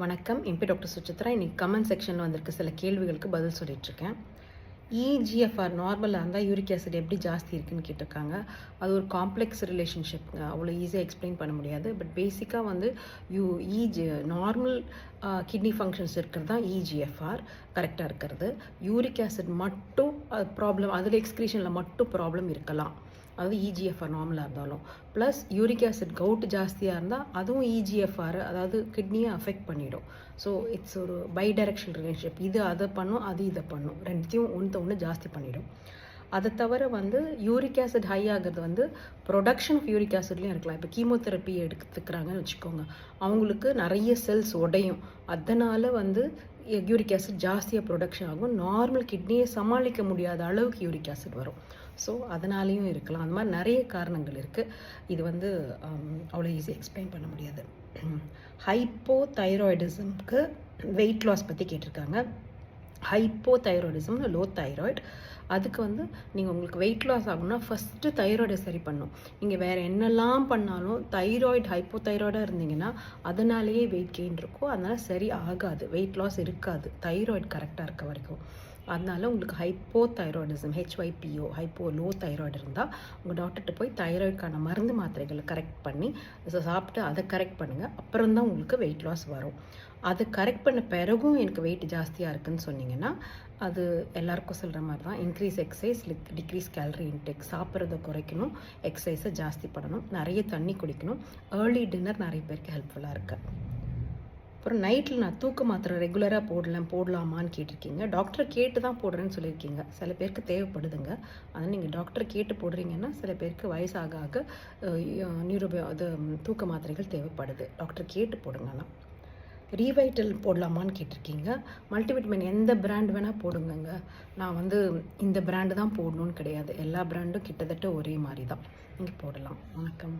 வணக்கம். MP doctor Suchitra இன்றைக்கி comment செக்ஷனில் வந்திருக்க சில கேள்விகளுக்கு பதில் சொல்லிட்டுருக்கேன். இஜிஎஃப்ஆர் நார்மலாக இருந்தால் யூரிக் ஆசிட் எப்படி ஜாஸ்தி இருக்குன்னு கேட்டிருக்காங்க. அது ஒரு காம்ப்ளெக்ஸ் ரிலேஷன்ஷிப் அவ்வளோ ஈஸியாக எக்ஸ்பிளைன் பண்ண முடியாது. பட் பேசிக்காக வந்து you EG normal kidney functions இருக்கிறது தான் இஜிஎஃப்ஆர் கரெக்டாக இருக்கிறது. யூரிக் ஆசிட் மட்டும் ப்ராப்ளம் அதில் எக்ஸ்க்ரீஷனில் மட்டும் ப்ராப்ளம் இருக்கலாம். அது இஜிஎஃப்ஆர் நார்மலாக இருந்தாலும். ப்ளஸ் யூரிக் ஆசிட் கவுட் ஜாஸ்தியாக இருந்தால் அதுவும் இஜிஎஃப்ஆர் அதாவது கிட்னியை அஃபெக்ட் பண்ணிடும். ஸோ இட்ஸ் ஒரு பை டைரக்ஷன் ரிலேஷன்ஷிப் இது அதை பண்ணும் அது இதை பண்ணும். ரெண்டுத்தையும் ஒன்று ஒன்று ஜாஸ்தி பண்ணிடும். அதை தவிர வந்து யூரிக் ஆசிட் ஹை ஆகிறது வந்து ப்ரொடக்ஷன் ஆஃப் யூரிக் ஆசிட்லேயும் இருக்கலாம். இப்போ கீமோதெரப்பி எடுத்துக்கிறாங்கன்னு வச்சுக்கோங்க. அவங்களுக்கு நிறைய செல்ஸ் உடையும். அதனால் வந்து யூரிக் ஆசிட் ஜாஸ்தியாக ப்ரொடக்ஷன் ஆகும். நார்மல் கிட்னியை சமாளிக்க முடியாத அளவுக்கு யூரிக் ஆசிட் வரும். ஸோ அதனாலேயும் இருக்கலாம். அந்த மாதிரி நிறைய காரணங்கள் இருக்குது இது வந்து அவ்வளோ ஈஸி எக்ஸ்பிளைன் பண்ண முடியாது. ஹைப்போ தைராய்டிசம்க்கு வெயிட் லாஸ் பற்றி கேட்டிருக்காங்க. ஹைப்போ தைராய்டிசம் லோ தைராய்டு அதுக்கு வந்து நீங்கள் உங்களுக்கு வெயிட் லாஸ் ஆகணும்னா ஃபஸ்ட்டு தைராய்டை சரி பண்ணும். நீங்கள் வேறு என்னெல்லாம் பண்ணாலும் தைராய்டு ஹைப்போ தைராய்டாக இருந்தீங்கன்னா அதனாலேயே வெயிட் கெயின் இருக்கும். அதனால் சரி ஆகாது. வெயிட் லாஸ் இருக்காது. தைராய்டு கரெக்டாக இருக்க வரைக்கும். அதனால உங்களுக்கு hypothyroidism HYPO hypo low thyroid இருந்தால் உங்கள் டாக்டர்கிட்ட போய் தைராய்டுக்கான மருந்து மாத்திரைகளை கரெக்ட் பண்ணி சாப்பிட்டு அதை கரெக்ட் பண்ணுங்கள் அப்புறம் தான் உங்களுக்கு வெயிட் லாஸ் வரும். அதை கரெக்ட் பண்ண பிறகும் எனக்கு வெயிட் ஜாஸ்தியாக இருக்குதுன்னு சொன்னீங்கன்னா அது எல்லாருக்கும் சொல்கிற மாதிரி தான். Increase exercise decrease calorie intake சாப்பிட்றத குறைக்கணும் எக்ஸசைஸை ஜாஸ்தி பண்ணணும் நிறைய தண்ணி குடிக்கணும். ஏர்லி டின்னர் நிறைய பேருக்கு ஹெல்ப்ஃபுல்லாக இருக்குது அப்புறம் நைட்டில் நான் தூக்க மாத்திரை ரெகுலராக போடலாம் போடலாமான்னு கேட்டிருக்கீங்க. டாக்டரை கேட்டு தான் போடுறேன்னு சொல்லியிருக்கீங்க. சில பேருக்கு தேவைப்படுதுங்க. அதனால் நீங்கள் டாக்டரை கேட்டு போடுறீங்கன்னா சில பேருக்கு வயசாக ஆக நியூரோபி அது தூக்க மாத்திரைகள் தேவைப்படுது. டாக்டர் கேட்டு போடுங்கண்ணா. ரீவைட்டல் போடலாமான்னு கேட்டிருக்கீங்க. மல்டிவிட்டமின் எந்த பிராண்ட் வேணால் போடுங்கங்க. நான் வந்து இந்த பிராண்டு தான் போடணும்னு கிடையாது. எல்லா பிராண்டும் கிட்டத்தட்ட ஒரே மாதிரி தான். நீங்கள் போடலாம். வணக்கம்.